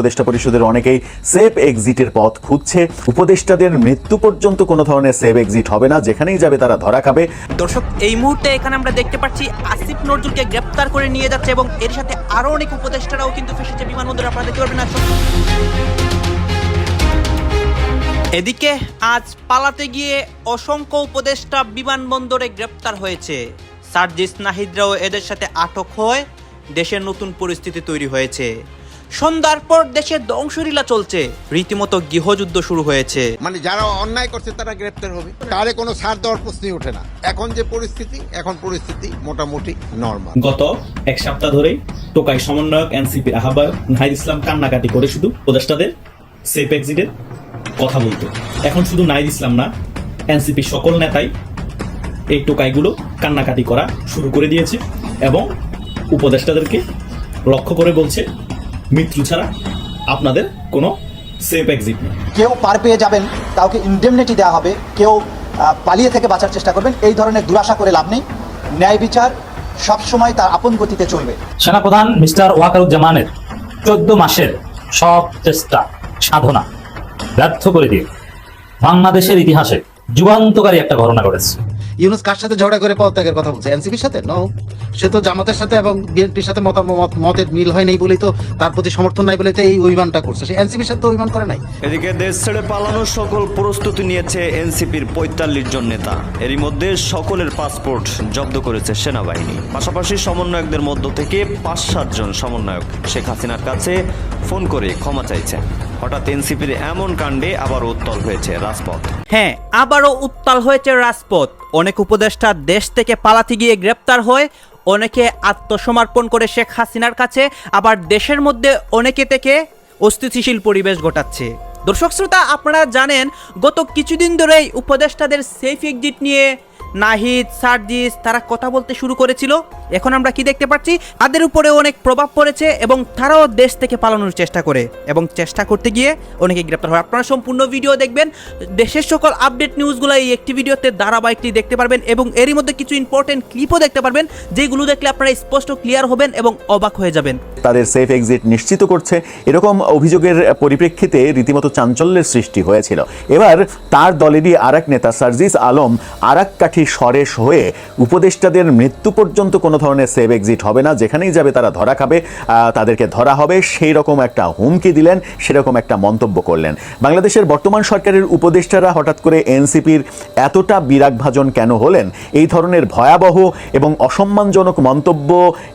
উপদেষ্টা পরিষদের অনেকেই সেফ এক্সিটের পথ খুঁজছে। উপদেষ্টাদের মৃত্যু পর্যন্ত কোনো ধরনের সেফ এক্সিট হবে না, যেখানেই যাবে তারা ধরা খাবে। দর্শক, এই মুহূর্তে এখানে আমরা দেখতে পাচ্ছি আসিফ নজরুলকে গ্রেপ্তার করে নিয়ে যাচ্ছে এবং এর সাথে আরও অনেক উপদেষ্টারাও কিন্তু ফেসেছে। বিমানবন্দরে আপনারা দেখতে পারবেন এদিকে আজ পালাতে গিয়ে অসংখ্য উপদেষ্টা বিমানবন্দরে গ্রেপ্তার হয়েছে। সার্জিস নাহিদরাও এদের সাথে আটক হয় দেশের নতুন পরিস্থিতি তৈরি হয়েছে। সন্ধ্যার পর দেশে ধ্বংসলীলা চলছে। রীতিমতো গৃহযুদ্ধ শুরু হয়েছে। মানে যারা অন্যায় করছে তারা গ্রেপ্তার হবে। তারে কোনো ছাড় দেওয়ার প্রশ্নই ওঠে না। এখন যে পরিস্থিতি এখন পরিস্থিতি মোটামুটি নর্মাল গত এক সপ্তাহ ধরেই টোকাই সমন্বয়ক এনসিপির আহ্বায়ক নাহিদ ইসলাম কান্নাকাটি করে শুধু উপদেষ্টাদের সেফ এক্সিটের কথা বলতো। এখন শুধু নাহিদ ইসলাম না এনসিপির সকল নেতাই এই টোকাইগুলো কান্নাকাটি করা শুরু করে দিয়েছে এবং উপদেষ্টাদেরকে লক্ষ্য করে বলছে মৃত্যু ছাড়া আপনাদের কোনো সেফ এক্সিট নেই। কেউ পার পেয়ে যাবেন কাউকে ইন্ডেমনিটি দেওয়া হবে কেউ পালিয়ে থেকে বাঁচার চেষ্টা করবেন এই ধরনের দুরাশা করে লাভ নেই। ন্যায় বিচার সবসময় তার আপন গতিতে চলবে। সেনাপ্রধান মিস্টার ওয়াকারুজ্জামানের চোদ্দ মাসের সব চেষ্টা সাধনা ব্যর্থ করে দিয়ে বাংলাদেশের ইতিহাসে যুগান্তকারী একটা ঘটনা ঘটেছে। ইউনুস কার সাথে ঝগড়া করে পদত্যাগের কথা বলছে? এনসিপির সাথে? নো সে তো জামাতের সাথে এবং বিএনপির সাথে মতামত, মতের মিল হয় নাই বলেই তো তার প্রতি সমর্থন নাই বলে তো এই অভিমানটা করছে। সে এনসিপির সাথে অভিমান করে নাই? এদিকে দেশ ছেড়ে পালানোর সকল প্রস্তুতি নিয়েছে এনসিপির পঁয়তাল্লিশ জন নেতা। এরই মধ্যে সকলের পাসপোর্ট জব্দ করেছে সেনাবাহিনী। পাশাপাশি সমন্বয়কদের মধ্য থেকে পাঁচ সাতজন সমন্বয়ক শেখ হাসিনার কাছে ফোন করে ক্ষমা চাইছেন। হঠাৎ এনসিপির এমন কাণ্ডে আবার উত্তল হয়েছে রাজপথ। হ্যাঁ আবারও উত্তাল হয়েছে রাজপথ। অনেক উপদেষ্টা দেশ থেকে পালাতে গিয়ে গ্রেপ্তার হয়, অনেকে আত্মসমর্পণ করে শেখ হাসিনার কাছে, আবার দেশের মধ্যে অনেকে থেকে অস্থিতিশীল পরিবেশ ঘটাচ্ছে। দর্শক শ্রোতা, আপনারা জানেন, গত কিছুদিন ধরেই উপদেষ্টাদের সেফ এক্সিট নিয়ে নাহিদ, সার্জিস, তারা কথা বলতে শুরু করেছিল। এখন আমরা কি দেখতে পাচ্ছি? তাদের উপরে অনেক প্রভাব পড়েছে এবং তারাও দেশ থেকে পালানোর চেষ্টা করে এবং চেষ্টা করতে গিয়ে অনেকে গ্রেপ্তার হয়। আপনারা সম্পূর্ণ ভিডিও দেখবেন। দেশের সকল আপডেট নিউজগুলো এই একটি ভিডিওতে ধারাবাহিকটি দেখতে পারবেন এবং এরই মধ্যে কিছু ইম্পর্টেন্ট ক্লিপও দেখতে পারবেন, যেগুলো দেখলে আপনারা স্পষ্ট ক্লিয়ার হবেন এবং অবাক হয়ে যাবেন। তাদের সেফ এক্সিট নিশ্চিত করছে। এরকম অভিযোগের পরিপ্রেক্ষিতে রীতিমতো চাঞ্চল্যের সৃষ্টি হয়েছিল। এবার তার দলেরই আরেক নেতা সার্জিস আলম আরাক কাঠি সরেশ হয়ে উপদেষ্টাদের মৃত্যু পর্যন্ত কোনো ধরনের সেফ এক্সিট হবে না। যেখানেই যাবে তারা ধরা খাবে তাদেরকে ধরা হবে। সেই রকম একটা হুমকি দিলেন, সেরকম একটা মন্তব্য করলেন। বাংলাদেশের বর্তমান সরকারের উপদেষ্টারা হঠাৎ করে এনসিপির এতটা বিরাগভাজন কেন হলেন? এই ধরনের ভয়াবহ এবং অসম্মানজনক মন্তব্য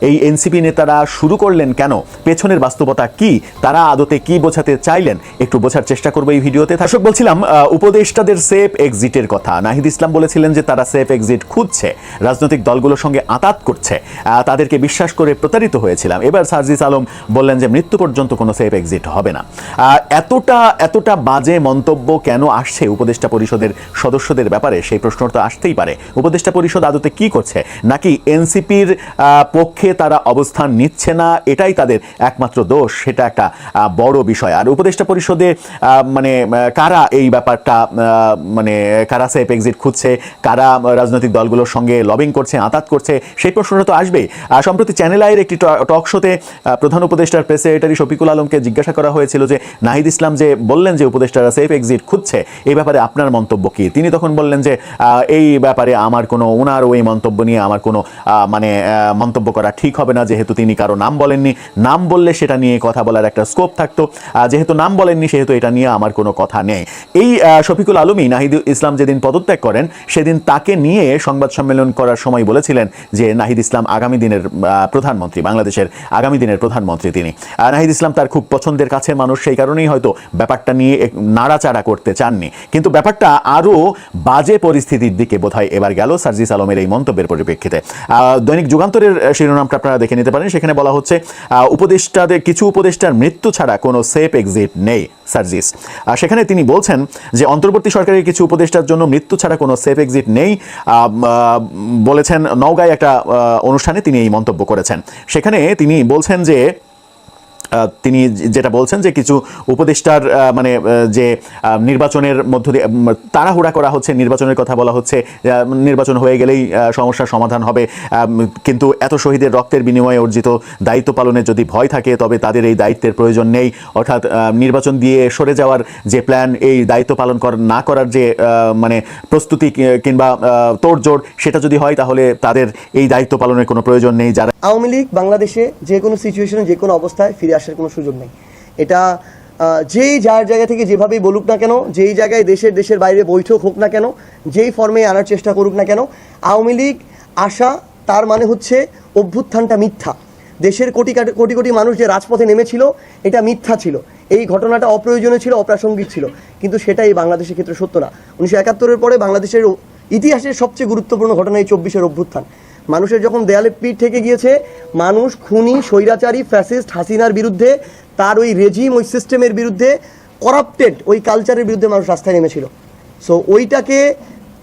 এই এনসিপি নেতারা শুরু করলেন কেন? পেছনের বাস্তবতা কি? তারা আদতে কি বোঝাতে চাইলেন? একটু বোঝার চেষ্টা করব এই ভিডিওতে। দর্শক, বলছিলাম উপদেষ্টাদের সেফ এক্সিটের কথা। নাহিদ ইসলাম বলেছিলেন যে তারা সেফ এক্সিট খুঁজছে। রাজনৈতিক দলগুলোর সঙ্গে আতাত করছে। আহ, তাদেরকে বিশ্বাস করে প্রতারিত হয়েছিলাম। এবার সার্জিস আলম বললেন যে মৃত্যু পর্যন্ত কোনো সেফ এক্সিট হবে না। এতটা এতটা বাজে মন্তব্য কেন আসছে উপদেষ্টা পরিষদের সদস্যদের ব্যাপারে? সেই প্রশ্ন তো আসতেই পারে। উপদেষ্টা পরিষদ আদতে কি করছে? নাকি এনসিপির পক্ষে তারা অবস্থান নিচ্ছে না? এটাই তাদের একমাত্র দোষ। সেটা একটা বড় বিষয়। আর উপদেষ্টা পরিষদে মানে কারা এই ব্যাপারটা মানে কারা সেফ এক্সিট খুঁজছে? কারা রাজনৈতিক দলগুলোর সঙ্গে লবিং করছে আতাত করছে? সেই প্রশ্নটা তো আসবেই। সম্প্রতি চ্যানেল আইয়ের একটি টক শোতে প্রধান উপদেষ্টার প্রেস সেক্রেটারি শফিকুল আলমকে জিজ্ঞাসা করা হয়েছিল যে, নাহিদ ইসলাম যে বললেন যে উপদেষ্টারা সেফ এক্সিট খুঁজছে, এই ব্যাপারে আপনার মন্তব্য কি? তিনি তখন বললেন যে এই ব্যাপারে আমার কোনো ওনার ওই মন্তব্য নিয়ে আমার কোনো মানে মন্তব্য করা ঠিক হবে না। যেহেতু তিনি কারও নাম বলেননি, নাম বললে সেটা নিয়ে কথা বলার একটা স্কোপ থাকতো। যেহেতু নাম বলেননি, সেহেতু এটা নিয়ে আমার কোনো কথা নেই। এই শফিকুল আলমই নাহিদ ইসলাম যেদিন পদত্যাগ করেন, সেদিন তাকে নিয়ে সংবাদ সম্মেলন করার সময় বলেছিলেন যে, নাহিদ ইসলাম আগামী দিনের প্রধানমন্ত্রী, বাংলাদেশের আগামী দিনের প্রধানমন্ত্রী তিনি। নাহিদ ইসলাম তার খুব পছন্দের কাছে মানুষ, সেই কারণেই হয়তো ব্যাপারটা নিয়ে নাড়াচাড়া করতে চাননি। কিন্তু ব্যাপারটা আরও বাজে পরিস্থিতির দিকে বোধহয় এবার গেল সার্জিস আলমের এই মন্তব্যের পরিপ্রেক্ষিতে। দৈনিক যুগান্তরের শিরোনামটা আপনারা দেখে নিতে পারেন। সেখানে বলা হচ্ছে উপদেষ্টাদের, কিছু উপদেষ্টার মৃত্যু ছাড়া কোনো সেফ এক্সিট নেই সার্জিস। সেখানে তিনি বলছেন যে, অন্তর্বর্তী সরকারের কিছু উপদেষ্টার জন্য মৃত্যু ছাড়া কোনো সেফ এক্সিট নেই। বলেছেন, নওগাঁয় একটা অনুষ্ঠানে তিনি এই মন্তব্য করেছেন। সেখানে তিনি বলছেন যে তিনি যেটা বলছেন যে কিছু উপদেষ্টার মানে যে নির্বাচনের মধ্য দিয়ে তাড়াহুড়া করা হচ্ছে, নির্বাচনের কথা বলা হচ্ছে নির্বাচন হয়ে গেলেই সমস্যার সমাধান হবে। কিন্তু এত শহীদের রক্তের বিনিময়ে অর্জিত দায়িত্ব পালনের যদি ভয় থাকে, তবে তাদের এই দায়িত্বের প্রয়োজন নেই। অর্থাৎ নির্বাচন দিয়ে সরে যাওয়ার যে প্ল্যান এই দায়িত্ব পালন কর, না করার যে মানে প্রস্তুতি কিংবা তোড়জোড়, সেটা যদি হয়, তাহলে তাদের এই দায়িত্ব পালনের কোনো প্রয়োজন নেই। যারা আওয়ামী লীগ বাংলাদেশে যে কোনো সিচুয়েশনে যে কোনো অবস্থায় ফিরে আসার কোনো সুযোগ নেই। এটা যেই যার জায়গা থেকে যেভাবেই বলুক না কেন, যেই জায়গায় দেশের দেশের বাইরে বৈঠক হোক না কেন, যেই ফর্মে আনার চেষ্টা করুক না কেন, আওয়ামী লীগ আসা তার মানে হচ্ছে অভ্যুত্থানটা মিথ্যা। দেশের কোটি কোটি কোটি মানুষ যে রাজপথে নেমেছিল, এটা মিথ্যা ছিল। এই ঘটনাটা অপ্রয়োজনীয় ছিল, অপ্রাসঙ্গিক ছিল। কিন্তু সেটাই বাংলাদেশের ক্ষেত্রে সত্য না। উনিশশো একাত্তরের পরে বাংলাদেশের ইতিহাসের সবচেয়ে গুরুত্বপূর্ণ ঘটনা এই চব্বিশের অভ্যুত্থান। মানুষের যখন দেয়ালে পিঠ থেকে গিয়েছে, মানুষ, খুনি, স্বৈরাচারী, ফ্যাসিস্ট, হাসিনার বিরুদ্ধে, তার ওই রেজিম ওই সিস্টেমের বিরুদ্ধে করাপ্টেড ওই কালচারের বিরুদ্ধে মানুষ রাস্তায় নেমেছিল। সো ওইটাকে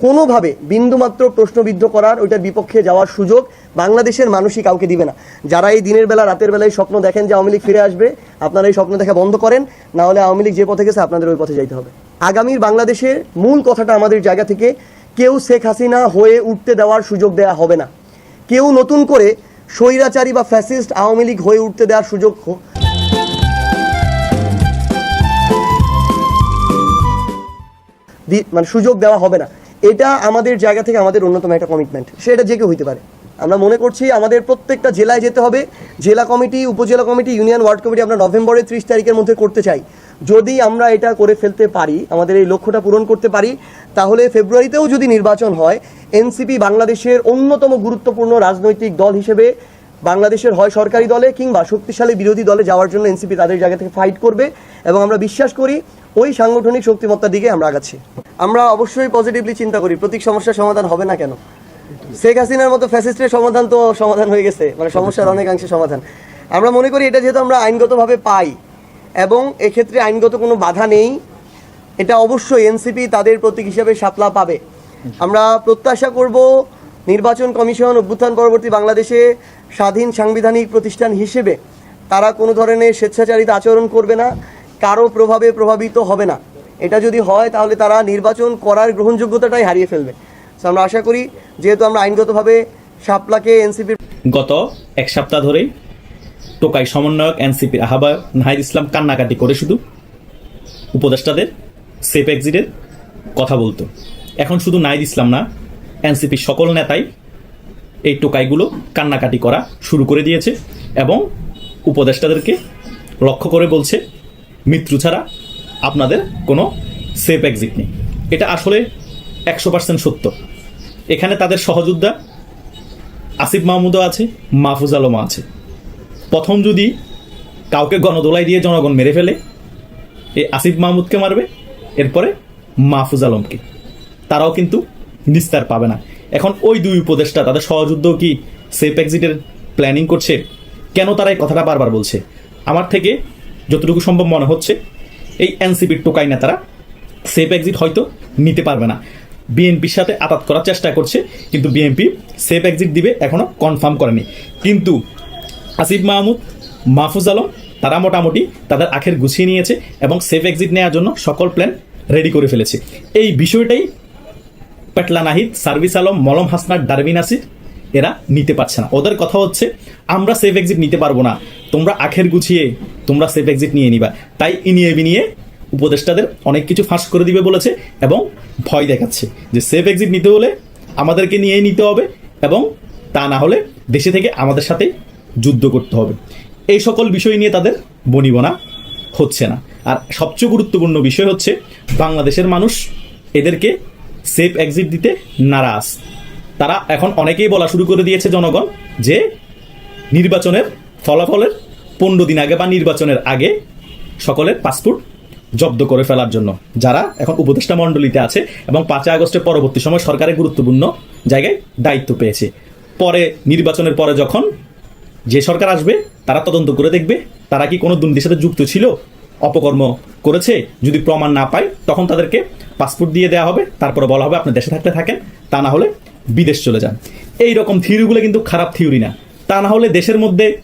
কোনোভাবে বিন্দুমাত্র প্রশ্নবিদ্ধ করার, ওইটার বিপক্ষে যাওয়ার সুযোগ বাংলাদেশের মানুষই কাউকে দিবে না। যারা এই দিনের বেলা, রাতের বেলায় স্বপ্ন দেখেন যে আওয়ামী লীগ ফিরে আসবে, আপনারা এই স্বপ্ন দেখা বন্ধ করেন না হলে আওয়ামী লীগ যে পথে গেছে, আপনাদের ওই পথে যাইতে হবে। আগামীর বাংলাদেশের মূল কথাটা আমাদের জায়গা থেকে, কেউ শেখ হাসিনা হয়ে উঠতে দেওয়ার সুযোগ দেওয়া হবে না। কেউ নতুন করে স্বৈরাচারী বা ফ্যাসিস্ট আওয়ামী লীগ হয়ে উঠতে দেওয়ার সুযোগ মানে সুযোগ দেওয়া হবে না। এটা আমাদের জায়গা থেকে আমাদের অন্যতম একটা কমিটমেন্ট সেটা যে কেউ হইতে পারে। আমরা মনে করছি আমাদের প্রত্যেকটা জেলায় যেতে হবে। জেলা কমিটি, উপজেলা কমিটি, ইউনিয়ন ওয়ার্ড কমিটি আমরা নভেম্বরের ত্রিশ তারিখের মধ্যে করতে চাই। যদি আমরা এটা করে ফেলতে পারি, আমাদের এই লক্ষ্যটা পূরণ করতে পারি, তাহলে ফেব্রুয়ারিতেও যদি নির্বাচন হয়, এনসিপি বাংলাদেশের অন্যতম গুরুত্বপূর্ণ রাজনৈতিক দল হিসেবে বাংলাদেশের হয় সরকারি দলে কিংবা শক্তিশালী বিরোধী দলে যাওয়ার জন্য এনসিপি তাদের জায়গা থেকে ফাইট করবে এবং আমরা বিশ্বাস করি ওই সাংগঠনিক শক্তিমত্তার দিকে আমরা আগাচ্ছি। আমরা অবশ্যই পজিটিভলি চিন্তা করি, প্রতীক সমস্যার সমাধান হবে না কেন? শেখ হাসিনার মতো ফ্যাসিস্টের সমাধান তো সমাধান হয়ে গেছে মানে সমস্যার অনেকাংশে সমাধান। আমরা মনে করি এটা যেহেতু আমরা আইনগতভাবে পাই এবং এক্ষেত্রে আইনগত কোনো বাধা নেই। এটা অবশ্যই এনসিপি তাদের প্রতীক হিসাবে সাপলা পাবে। আমরা প্রত্যাশা করব নির্বাচন কমিশন অভ্যুত্থান পরবর্তী বাংলাদেশে স্বাধীন সাংবিধানিক প্রতিষ্ঠান হিসেবে তারা কোনো ধরনের স্বেচ্ছাচারিত আচরণ করবে না, কারও প্রভাবে প্রভাবিত হবে না। এটা যদি হয়, তাহলে তারা নির্বাচন করার গ্রহণযোগ্যতাটাই হারিয়ে ফেলবে। So, আমরা আশা করি, যেহেতু আমরা আইনগতভাবে শাপলাকে এনসিপির গত এক সপ্তাহ ধরেই টোকাই সমন্বয়ক এনসিপির আহ্বায়ক নাহিদ ইসলাম কান্নাকাটি করে শুধু। উপদেষ্টাদের, সেফ এক্সিটের কথা বলতো। এখন শুধু নাহিদ ইসলাম না, এনসিপির সকল নেতাই এই টোকাইগুলো কান্নাকাটি করা শুরু করে দিয়েছে এবং উপদেষ্টাদেরকে লক্ষ্য করে বলছে মৃত্যু ছাড়া আপনাদের কোনো সেফ এক্সিট নেই। এটা আসলে একশো পার্সেন্ট সত্য। এখানে তাদের সহযোদ্ধা আসিফ মাহমুদও আছে, মাহফুজ আলমও আছে। প্রথম যদি কাউকে গণদোলাই দিয়ে জনগণ মেরে ফেলে এই আসিফ মাহমুদকে মারবে, এরপরে মাহফুজ আলমকে। তারাও কিন্তু নিস্তার পাবে না। এখন ওই দুই উপদেষ্টা, তাদের সহযুদ্ধ কি সেফ এক্সিটের প্ল্যানিং করছে? কেন তারা এই কথাটা বারবার বলছে? আমার থেকে যতটুকু সম্ভব মনে হচ্ছে, এই এনসিপির টোকাই নেতারা সেফ এক্সিট হয়তো নিতে পারবে না। বিএনপির সাথে আতাত করার চেষ্টা করছে, কিন্তু বিএনপি সেফ এক্সিট দিবে এখনও কনফার্ম করেনি। কিন্তু আসিফ মাহমুদ, মাহফুজ আলম, তারা মোটামুটি তাদের আখের গুছিয়ে নিয়েছে এবং সেফ এক্সিট নেওয়ার জন্য সকল প্ল্যান রেডি করে ফেলেছে। এই বিষয়টাই পেটলা নাহিদ, সার্ভিস আলম, মলম হাসনার ডারবিন আসির এরা নিতে পারছে না। ওদের কথা হচ্ছে, আমরা সেফ এক্সিট নিতে পারব না। তোমরা আখের গুছিয়ে, তোমরা সেফ এক্সিট নিয়ে নিবা। তাই ইনিয়ে বিনিয়ে উপদেষ্টাদের অনেক কিছু ফাঁস করে দিবে বলেছে এবং ভয় দেখাচ্ছে যে সেফ এক্সিট নিতে হলে আমাদেরকে নিয়েই নিতে হবে এবং তা না হলে দেশে থেকে আমাদের সাথে যুদ্ধ করতে হবে। এই সকল বিষয় নিয়ে তাদের বনিবনা হচ্ছে না। আর সবচেয়ে গুরুত্বপূর্ণ বিষয় হচ্ছে, বাংলাদেশের মানুষ এদেরকে সেফ এক্সিট দিতে নারাজ। তারা এখন অনেকেই বলা শুরু করে দিয়েছে জনগণ যে, নির্বাচনের ফলাফলের পনেরো দিন আগে বা নির্বাচনের আগে সকলের পাসপোর্ট জব্দ করে ফেলার জন্য। যারা এখন উপদেষ্টা মণ্ডলীতে আছে এবং পাঁচই আগস্টের পরবর্তী সময় সরকারের গুরুত্বপূর্ণ জায়গায় দায়িত্ব পেয়েছে। পরে, নির্বাচনের পরে যখন যে সরকার আসবে, তারা তদন্ত করে দেখবে, তারা কি কোনো দুর্নীতির সাথে যুক্ত ছিল? অপকর্ম করেছে, যদি প্রমাণ না পায়, তখন তাদেরকে পাসপোর্ট দিয়ে দেওয়া হবে, তারপরে বলা হবে আপনি দেশে থাকতে থাকেন, তা না হলে বিদেশ চলে যান। এই রকম থিওরিগুলো কিন্তু খারাপ থিওরি না। তা না হলে দেশের মধ্যে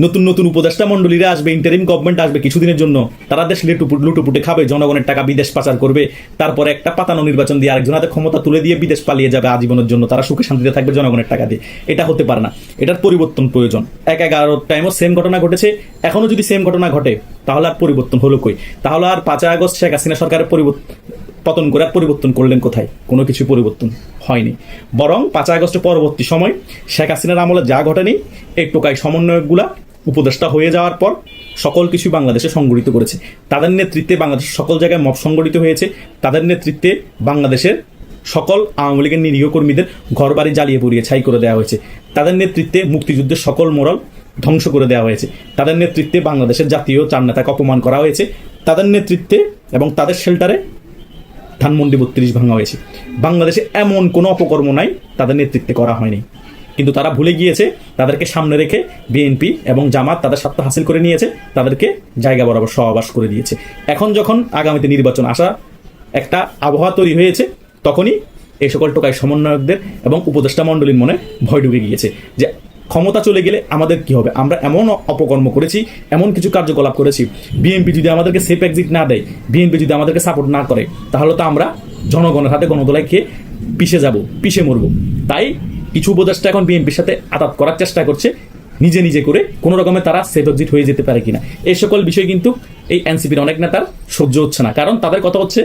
নতুন নতুন উপদেষ্টা মন্ডলীরা আসবে ইন্টারিম গভর্নমেন্ট আসবে কিছুদিনের জন্য। তারা দেশ লুটুপুট খাবে, জনগণের টাকা বিদেশ পাচার করবে। তারপরে একটা পাতানো নির্বাচন দিয়ে আরেকজন হাতে ক্ষমতা তুলে দিয়ে বিদেশ পালিয়ে যাবে আজীবনের জন্য। তারা সুখে শান্তিতে থাকবে জনগণের টাকা দিয়ে। এটা হতে পারে না। এটার পরিবর্তন প্রয়োজন। এক এগারো টাইমও সেম ঘটনা ঘটেছে। এখনও যদি সেম ঘটনা ঘটে, তাহলে আর পরিবর্তন হলো কই? তাহলে আর পাঁচই আগস্ট শেখ হাসিনা সরকারের পরিবর্তন পতন করে পরিবর্তন করলেন কোথায়? কোনো কিছু পরিবর্তন হয়নি। বরং পাঁচ আগস্টের পরবর্তী সময় শেখ হাসিনার আমলে যা ঘটেনি, এই টোকাই সমন্বয়কগুলা উপদেষ্টা হয়ে যাওয়ার পর সকল কিছু বাংলাদেশে সংগঠিত করেছে। তাদের নেতৃত্বে বাংলাদেশের সকল জায়গায় মব সংগঠিত হয়েছে। তাদের নেতৃত্বে বাংলাদেশের সকল আওয়ামী লীগের নিরীহ কর্মীদের ঘর বাড়ি জ্বালিয়ে পুড়িয়ে ছাই করে দেওয়া হয়েছে। তাদের নেতৃত্বে মুক্তিযুদ্ধের সকল মোরাল ধ্বংস করে দেওয়া হয়েছে। তাদের নেতৃত্বে বাংলাদেশের জাতীয় চার নেতাকে অপমান করা হয়েছে। তাদের নেতৃত্বে এবং তাদের শেল্টারে ধানমন্ডি বত্রিশ ভাঙা হয়েছে। বাংলাদেশে এমন কোনো অপকর্ম নাই, তাদের নেতৃত্বে করা হয়নি। কিন্তু তারা ভুলে গিয়েছে, তাদেরকে সামনে রেখে বিএনপি এবং জামাত তাদের স্বার্থ হাসিল করে নিয়েছে, তাদেরকে জায়গা বরাবর সহবাস করে দিয়েছে। এখন যখন আগামীতে নির্বাচন আসা একটা আবহাওয়া তৈরি হয়েছে, তখনই এই সকল টোকাই সমন্বয়কদের এবং উপদেষ্টা মণ্ডলীর মনে ভয় ঢুকে গিয়েছে যে ক্ষমতা চলে গেলে আমাদের কি হবে? আমরা এমন অপকর্ম করেছি, এমন কিছু কার্যকলাপ করেছি বিএনপি যদি আমাদেরকে সেফ এক্সিট না দেয় বিএনপি যদি আমাদেরকে সাপোর্ট না করে, তাহলে তো আমরা জনগণের হাতে গণদোলায় খেয়ে পিষে যাব, পিষে মরব। তাই কিছু উপদেষ্টা এখন বিএনপির সাথে আতাত করার চেষ্টা করছে, নিজে নিজে করে। কোনো রকমে তারা এক্সিট হয়ে যেতে পারে কিনা। এই সকল বিষয় কিন্তু এই এনসিপির অনেক নেতার সহ্য হচ্ছে না। কারণ তাদের কথা হচ্ছে,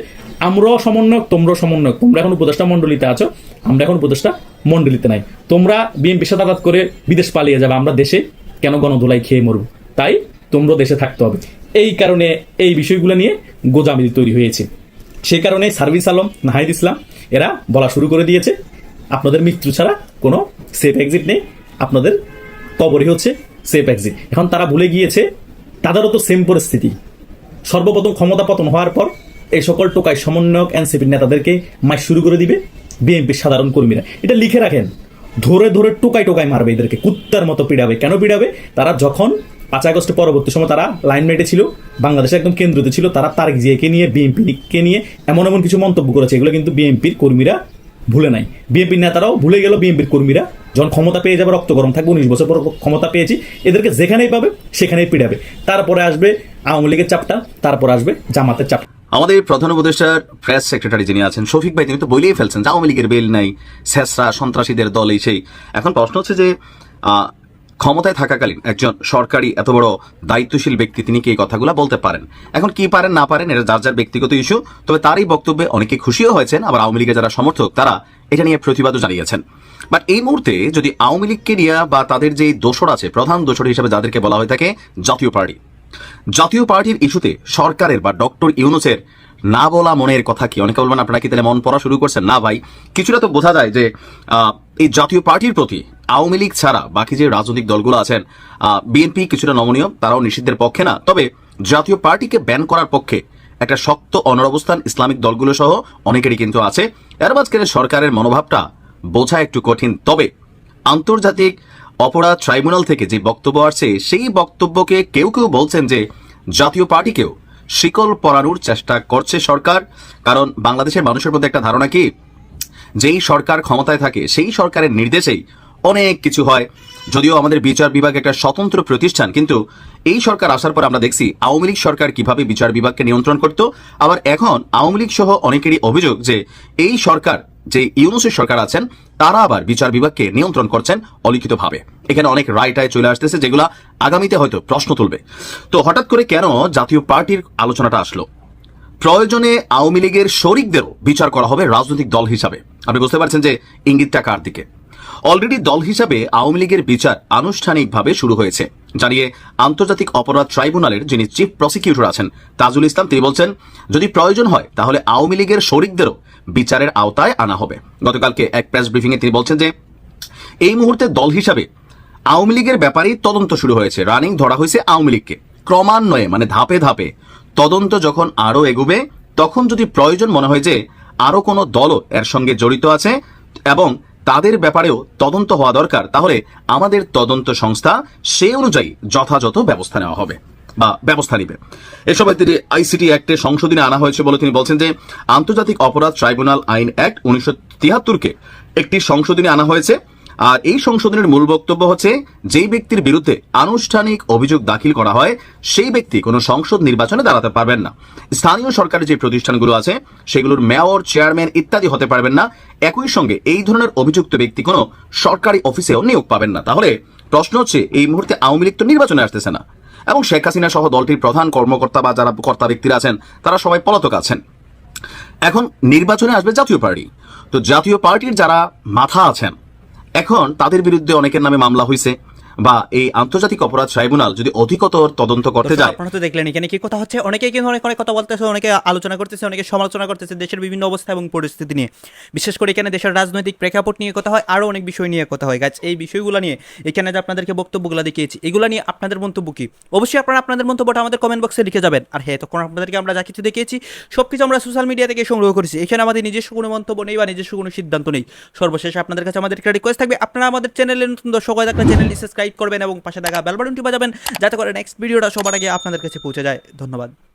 আমরাও সমন্বয়ক, তোমরাও সমন্বয়ক। তোমরা এখন উপদেষ্টা মণ্ডলীতে আছো, আমরা এখন উপদেষ্টা মণ্ডলীতে নাই। তোমরা বিএনপির সাথে আঘাত করে বিদেশ পালিয়ে যাবে, আমরা দেশে কেন গণধোলাই খেয়ে মরব? তাই তোমরা দেশে থাকতে হবে। এই কারণে এই বিষয়গুলো নিয়ে গোজামিল তৈরি হয়েছে। সেই কারণে সার্ভিস আলম, নাহিদ ইসলাম, এরা বলা শুরু করে দিয়েছে। আপনাদের মৃত্যু ছাড়া কোনো সেফ এক্সিট নেই। আপনাদের কবরই হচ্ছে সেফ এক্সিট এখন তারা ভুলে গিয়েছে, তাদেরও তো সেম পরিস্থিতি। সর্বপ্রথম ক্ষমতা পতন হওয়ার পর এই সকল টোকায় সমন্বয়ক এনসিপির নেতাদেরকে মাস শুরু করে দিবে বিএনপির সাধারণ কর্মীরা। এটা লিখে রাখেন, ধরে ধরে টোকায় টোকায় মারবে এদেরকে, কুত্তার মতো পিড়াবে কেন পিড়াবে তারা যখন পাঁচ আগস্টের পরবর্তী সময় তারা লাইনমেটে ছিল, বাংলাদেশে একদম কেন্দ্রতে ছিল, তারা তারেক জিয়াকে নিয়ে, বিএনপিকে নিয়ে এমন এমন কিছু মন্তব্য করেছে, এগুলো কিন্তু বিএনপির কর্মীরা ভুলে নাই। বিএনপির নেতারাও ভুলে গেল বিএনপির কর্মীরা। যখন ক্ষমতা পেয়ে যাবে, রক্ত গরম থাকবে, উনিশ বছর পর ক্ষমতা পেয়েছি। এদেরকে যেখানেই পাবে, সেখানেই পিড়াবে তারপরে আসবে আওয়ামী লীগের চাপটা, তারপর আসবে জামাতের চাপটা। আমাদের প্রধান উপদেষ্টার প্রেস সেক্রেটারি যিনি আছেন, শফিক ভাই, তিনি তো বলেই ফেলছেন যে আওয়ামী লীগের বেল নাই, শেষরা সন্ত্রাসীদের দল এই সেই। এখন প্রশ্ন হচ্ছে যে ক্ষমতায় থাকাকালীন একজন সরকারি এত বড় দায়িত্বশীল ব্যক্তি তিনি কি এই কথাগুলো বলতে পারেন? এখন কি পারেন, না পারেন, এটা যার যার ব্যক্তিগত ইস্যু, তবে তারই বক্তব্যে অনেকে খুশিও হয়েছেন, আবার আওয়ামী লীগের যারা সমর্থক, তারা এটা নিয়ে প্রতিবাদও জানিয়েছেন। বাট এই মুহূর্তে যদি আওয়ামী লীগকে নিয়ে বা তাদের যে দোষর আছে, প্রধান দোষর হিসেবে যাদেরকে বলা হয়ে থাকে জাতীয় পার্টি। জাতীয় পার্টির ইস্যুতে সরকারের বা ডক্টর ইউনুসের না বলা মনের কথা কি? অনেকে বলবেন, আপনারা কি তাহলে মন পড়া শুরু করছেন? না ভাই, কিছুটা তো বোঝা যায় যে এই জাতীয় পার্টির প্রতি আওয়ামী লীগ ছাড়া বাকি যে রাজনৈতিক দলগুলো আছেন বিএনপি কিছুটা নমনীয়, তারাও নিষিদ্ধের পক্ষে না। তবে জাতীয় পার্টিকে ব্যান করার পক্ষে একটা শক্ত অনরবস্থান ইসলামিক দলগুলো সহ অনেকেরই কিন্তু আছে। এর মাঝখানে সরকারের মনোভাবটা বোঝা একটু কঠিন। তবে আন্তর্জাতিক অপরাধ ট্রাইব্যুনাল থেকে যে বক্তব্য আসছে, সেই বক্তব্যকে কেউ কেউ বলছেন যে, জাতীয় পার্টিকেও শিকল পরানোর চেষ্টা করছে সরকার। কারণ বাংলাদেশের মানুষের মধ্যে একটা ধারণা কি? যেই সরকার ক্ষমতায় থাকে, সেই সরকারের নির্দেশেই অনেক কিছু হয়। যদিও আমাদের বিচার বিভাগ একটা স্বতন্ত্র প্রতিষ্ঠান, কিন্তু এই সরকার আসার পর আমরা দেখছি আওয়ামী লীগ সরকার কীভাবে বিচার বিভাগকে নিয়ন্ত্রণ করত। আবার এখন আওয়ামী লীগ সহ অনেকেরই অভিযোগ যে এই সরকার, যে ইউনুসের সরকার আছেন, তারা আবার বিচার বিভাগকে নিয়ন্ত্রণ করছেন অলিখিতভাবে। এখানে অনেক রায় টায় চলে আসতেছে যেগুলো আগামীতে হয়তো প্রশ্ন তুলবে। তো হঠাৎ করে কেন জাতীয় পার্টির আলোচনাটা আসলো? প্রয়োজনে আওয়ামী লীগের শরিকদেরও বিচার করা হবে রাজনৈতিক দল হিসাবে। আপনি বুঝতে পারছেন যে ইঙ্গিতটা কার দিকে? অলরেডি দল হিসাবে আওয়ামী লীগের বিচার আনুষ্ঠানিকভাবে শুরু হয়েছে। জানিয়ে আন্তর্জাতিক অপরাধ ট্রাইব্যুনালের যিনি চিফ প্রসিকিউটর আছেন, তাজুল ইসলাম, তিনি বলছেন, যদি প্রয়োজন হয়, তাহলে আওয়ামী লীগের শরিকদেরও বিচারের আওতায় আনা হবে। গতকালকে এক প্রেস ব্রিফিংয়ে তিনি বলছেন যে, এই মুহূর্তে দল হিসাবে আওয়ামী লীগের ব্যাপারেই তদন্ত শুরু হয়েছে। রানিং ধরা হয়েছে আওয়ামী লীগকে। ক্রমান্বয়ে মানে ধাপে ধাপে তদন্ত যখন আরও এগোবে, তখন যদি প্রয়োজন মনে হয় যে আরও কোনো দলও এর সঙ্গে জড়িত আছে এবং তাদের ব্যাপারেও তদন্ত হওয়া দরকার। তাহলে আমাদের তদন্ত সংস্থা সে অনুযায়ী যথাযথ ব্যবস্থা নেওয়া হবে বা ব্যবস্থা নিবে। সময় তিনি আইসিটি অ্যাক্টে সংশোধনে আনা হয়েছে বলে তিনি বলছেন যে, আন্তর্জাতিক অপরাধ ট্রাইব্যুনাল আইন অ্যাক্ট উনিশশো তিয়াত্তরকে একটি সংশোধনী আনা হয়েছে। আর এই সংশোধনের মূল বক্তব্য হচ্ছে, যেই ব্যক্তির বিরুদ্ধে আনুষ্ঠানিক অভিযোগ দাখিল করা হয়, সেই ব্যক্তি কোনো সংসদ নির্বাচনে দাঁড়াতে পারবেন না। স্থানীয় সরকারের যে প্রতিষ্ঠানগুলো আছে, সেগুলোর মেয়র, চেয়ারম্যান ইত্যাদি হতে পারবেন না। একই সঙ্গে এই ধরনের অভিযুক্ত ব্যক্তি কোনো সরকারি অফিসেও নিয়োগ পাবেন না। তাহলে প্রশ্ন হচ্ছে, এই মুহূর্তে আওয়ামী লীগ তো নির্বাচনে আসতেছে না। এবং শেখ হাসিনা সহ দলটির প্রধান কর্মকর্তা বা যারা কর্তা ব্যক্তিরা আছেন, তারা সবাই পলাতক আছেন। এখন নির্বাচনে আসবে জাতীয় পার্টি। তো জাতীয় পার্টির যারা মাথা আছেন এখন তাদের বিরুদ্ধে অনেকের নামে মামলা হয়েছে বা এই আন্তর্জাতিক অপরাধ ট্রাইব্যুনাল যদি অধিকতর তদন্ত করতে যায় আপনারা তো দেখলেন এখানে কি কথা হচ্ছে। অনেকে কিন্তু অনেক অনেক কথা বলতেছে অনেকে আলোচনা করতেছে অনেকে সমালোচনা করতেছে দেশের বিভিন্ন অবস্থা এবং পরিস্থিতি নিয়ে। বিশেষ করে এখানে দেশের রাজনৈতিক প্রেক্ষাপট নিয়ে কথা হয় আরও অনেক বিষয় নিয়ে কথা হয়। গাছ এই বিষয়গুলো নিয়ে এখানে যে আপনাদেরকে বক্তব্যগুলো দেখিয়েছি এগুলো নিয়ে আপনাদের মন্তব্য কি? অবশ্যই আপনারা আপনাদের মন্তব্যটা আমাদের কমেন্ট বক্সে লিখে যাবেন। আর হ্যাঁ তখন আপনাদেরকে আমরা যা কিছু দেখিয়েছি সব কিছু আমরা সোশ্যাল মিডিয়া থেকে সংগ্রহ করেছি। এখানে আমাদের নিজস্ব কোনো মন্তব্য নেই বা নিজস্ব কোনো সিদ্ধান্ত নেই। সর্বশেষ আপনাদের কাছে আমাদের একটা রিকোয়েস্ট থাকবে। আপনারা আমাদের চ্যানেলে নতুন দর্শক হয়ে থাকলে চ্যানেলটি সাবস্ক্রাইব করবেন এবং পাশে থাকা বেলবাটনটি বাজাবেন যাতে করে নেক্সট ভিডিওটা সবার আগে আপনাদের কাছে পৌঁছে যায়। ধন্যবাদ।